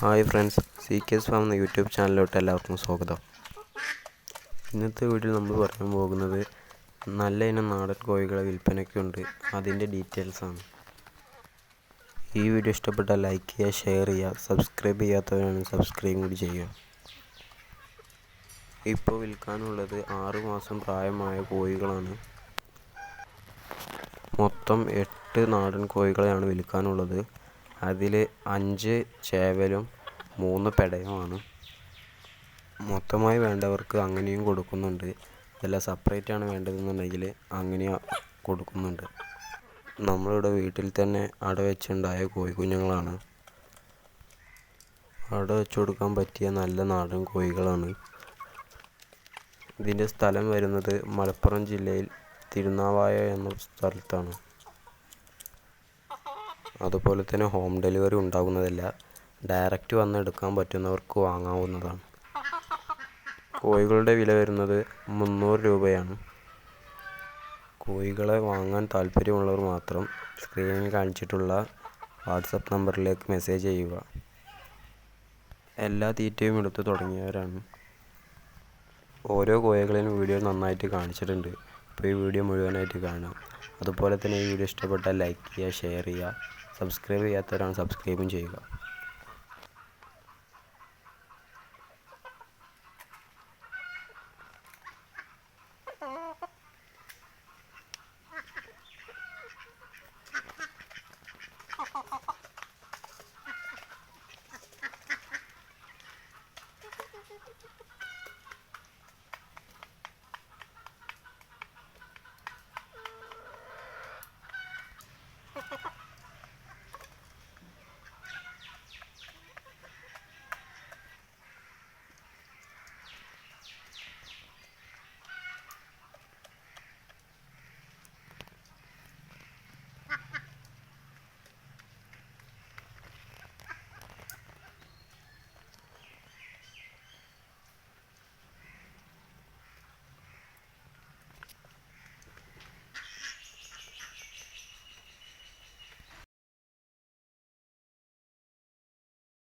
Hi friends C K S farm എന്ന YouTube ചാനലിലോട്ട് എല്ലാവർക്കും സ്വാഗതം. ഇന്നത്തെ വീഡിയോയിൽ നമ്മൾ പറയാൻ പോകുന്നത് നല്ല ഇനം നാടൻ കോഴികളെ വിൽപ്പനയ്ക്കുണ്ട് അതിന്റെ ഡീറ്റെയിൽസ് ആണ്. ഈ വീഡിയോ ഇഷ്ടപ്പെട്ടാൽ ലൈക്ക് ചെയ്യുക ഷെയർ ചെയ്യുക സബ്സ്ക്രൈബ് ചെയ്യാത്തവരാണെങ്കിൽ സബ്സ്ക്രൈബ് കൂടി ചെയ്യുക. ഇപ്പോൾ വിൽക്കാനുള്ളത് ആറു മാസം പ്രായമായ കോഴികളാണ്. മൊത്തം എട്ട് നാടൻ കോഴികളെയാണ് വിൽക്കാനുള്ളത്. അതിൽ അഞ്ച് ചേവലും മൂന്ന് പെടയുമാണ്. മൊത്തമായി വേണ്ടവർക്ക് അങ്ങനെയും കൊടുക്കുന്നുണ്ട്. സെപ്പറേറ്റ് ആണ് വേണ്ടതെന്നുണ്ടെങ്കിൽ അങ്ങനെ കൊടുക്കുന്നുണ്ട്. നമ്മളിവിടെ വീട്ടിൽ തന്നെ അട വെച്ചുണ്ടായ കോഴിക്കുഞ്ഞുങ്ങളാണ്. അട വെച്ച് കൊടുക്കാൻ പറ്റിയ നല്ല നാടൻ കോഴികളാണ്. ഇതിന്റെ സ്ഥലം വരുന്നത് മലപ്പുറം ജില്ലയിൽ തിരുനാവായ എന്ന സ്ഥലത്താണ്. അതുപോലെ തന്നെ ഹോം ഡെലിവറി ഉണ്ടാകുന്നതല്ല. ഡയറക്റ്റ് വന്ന് എടുക്കാൻ പറ്റുന്നവർക്ക് വാങ്ങാവുന്നതാണ്. കോഴികളുടെ വില വരുന്നത് മുന്നൂറ് രൂപയാണ്. കോഴികളെ വാങ്ങാൻ താല്പര്യമുള്ളവർ മാത്രം സ്ക്രീനിൽ കാണിച്ചിട്ടുള്ള വാട്സപ്പ് നമ്പറിലേക്ക് മെസ്സേജ് ചെയ്യുക. എല്ലാ തീറ്റയും എടുത്ത് തുടങ്ങിയവരാണ്. ഓരോ കോഴികളെയും വീഡിയോ നന്നായിട്ട് കാണിച്ചിട്ടുണ്ട്. അപ്പോൾ ഈ വീഡിയോ മുഴുവനായിട്ട് കാണാം. അതുപോലെ തന്നെ ഈ വീഡിയോ ഇഷ്ടപ്പെട്ടാൽ ലൈക്ക് ചെയ്യുക ഷെയർ ചെയ്യുക. സബ്സ്ക്രൈബ് ചെയ്യാത്തവരാണ് സബ്സ്ക്രൈബും ചെയ്യുക